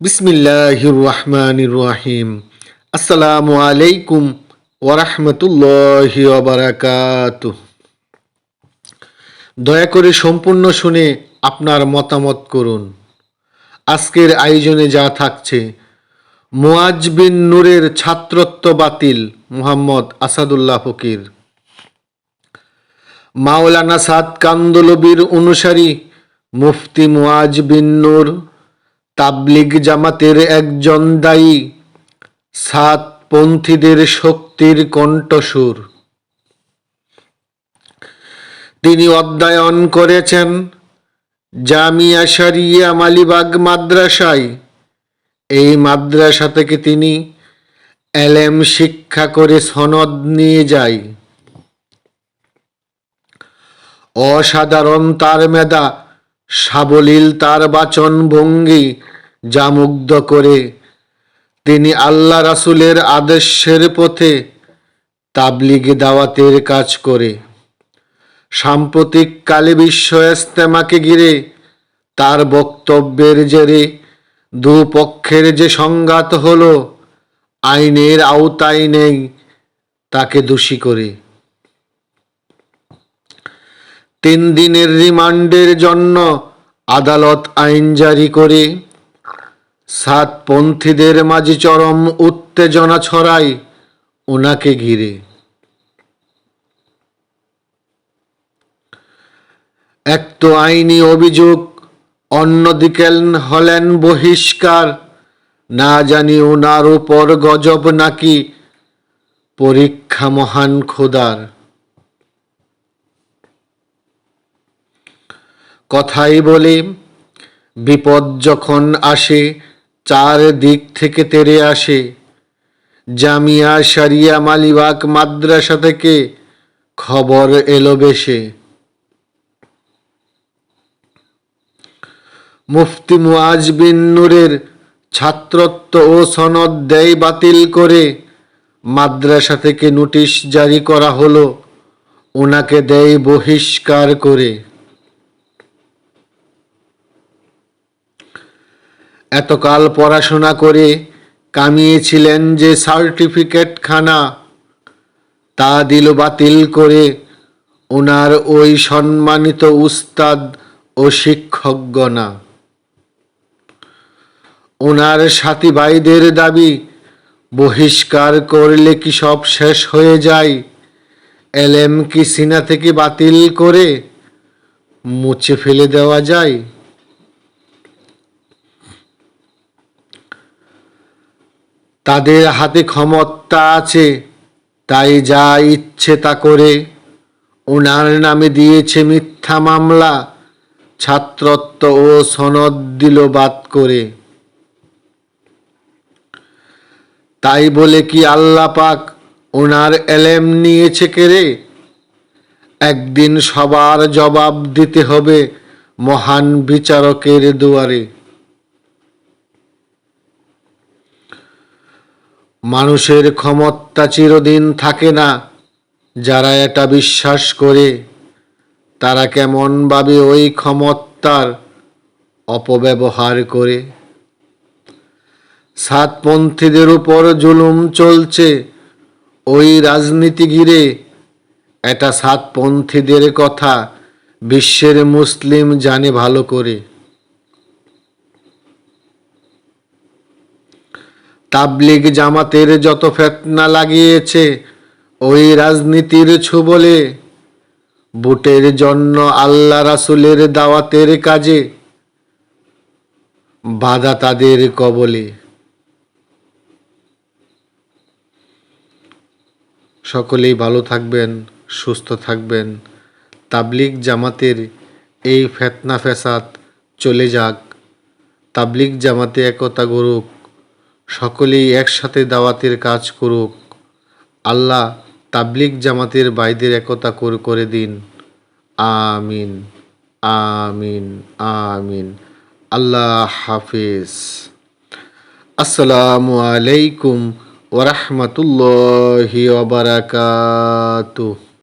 বিসমিল্লাহির রহমানির রহিম আসসালামু আলাইকুম ওরহমতুল্লাহি ওবারাকাতু দয়া করে সম্পূর্ণ শুনে আপনার মতামত করুন। আজকের আয়োজনে যা থাকছে মোয়াজ বিন নূরের ছাত্রত্ব বাতিল মুহাম্মদ আসাদুল্লাহ ফকির। মাওলানা সাদ কান্দলবির অনুসারী মুফতি মোয়াজ বিন নূর তাবলিগ জামাতের একজন দায়ী, সাত পন্থীদের শক্তির কণ্ঠসুর তিনি অধ্যয়ন করেছেন জামিয়া শরিয়া মালিবাগ মাদ্রাসায়। এই মাদ্রাসা থেকে তিনি এলেম শিক্ষা করে সনদ নিয়ে যায়। অসাধারণ তার মেধা, সাবলীল তার বাচন ভঙ্গি যা মুগ্ধ করে। তিনি আল্লাহ রাসুলের আদেশের পথে তাবলিগে দাওয়াতের কাজ করে। সাম্প্রতিক কালে বিশ্ব ইস্তেমাকে ঘিরে তার বক্তব্যের জেরে দুপক্ষের যে সংঘাত হলো, আইনের আওতায় নেই তাকে দোষী করে। তিন দিনের রিমান্ডের জন্য আদালত আইন জারি করে। সাতপন্থীদের মাঝে চরম উত্তেজনা ছড়ায় ওনাকে ঘিরে। এক তো আইনি অভিযোগ অন্যদিকে হলেন বহিষ্কার। না জানি ওনার উপর গজব নাকি পরীক্ষা মহান খোদার। কথাই বলে বিপদ যখন আসে চার দিক থেকে তেরে আসে। জামিয়া সারিয়া মালিবাগ মাদ্রাসা থেকে খবর এলো বেশে। মুফতি মুআজ বিন নূরের ছাত্রত্ব ও সনদ দেয় বাতিল করে মাদ্রাসা থেকে নোটিশ জারি করা হলো। ওনাকে দেয় বহিষ্কার করে। এতকাল পড়াশোনা করে কামিয়েছিলেন যে সার্টিফিকেট খানা তা দিল বাতিল করে ওনার ওই সম্মানিত উস্তাদ ও শিক্ষকগণা। ওনার সাথী ভাইদের দাবি, বহিষ্কার করলে কি সব শেষ হয়ে যায়? এলএম কি সিনা থেকে বাতিল করে মুছে ফেলে দেওয়া যায়? তাদের হাতে ক্ষমতা আছে, তাই যা ইচ্ছে তা করে। ওনার নামে দিয়েছে মিথ্যা মামলা, ছাত্রত্ব ও সনদ দিল বাদ করে। তাই বলে কি আল্লাহ পাক ওনার এলেম নিয়েছে কেড়ে একদিন সবার জবাব দিতে হবে মহান বিচারকের দুয়ারে। মানুষের ক্ষমতা চিরদিন থাকে না। যারা এটা বিশ্বাস করে, তারা কেমনভাবে ওই ক্ষমতার অপব্যবহার করে? সাতপন্থীদের উপর জুলুম চলছে, ওই রাজনীতি ঘিরে। এটা সাতপন্থীদের কথা, বিশ্বের মুসলিম জানে ভালো করে। তাবলিগ জামাতের যত ফেতনা লাগিয়েছে, ওই রাজনীতির ছুবলে, বুটের জন্য আল্লাহ রাসুলের দাওয়াতের কাজে বাধা তাদের কবলে। সকলেই ভালো থাকবেন, সুস্থ থাকবেন। তাবলিগ জামাতের এই ফেতনা ফেসাদ চলে যাক। তাবলিগ জামাতে একতা গড়ুক। সকলেই একসাথে দাওয়াতের কাজ করুক। আল্লাহ তাবলিগ জামাতের বাইদের একতা করে দিন। আমিন আমিন আমিন। আল্লাহ হাফিজ। আসসালামু আলাইকুম ওরহমতুল্লাহি ওবরাকাতুহ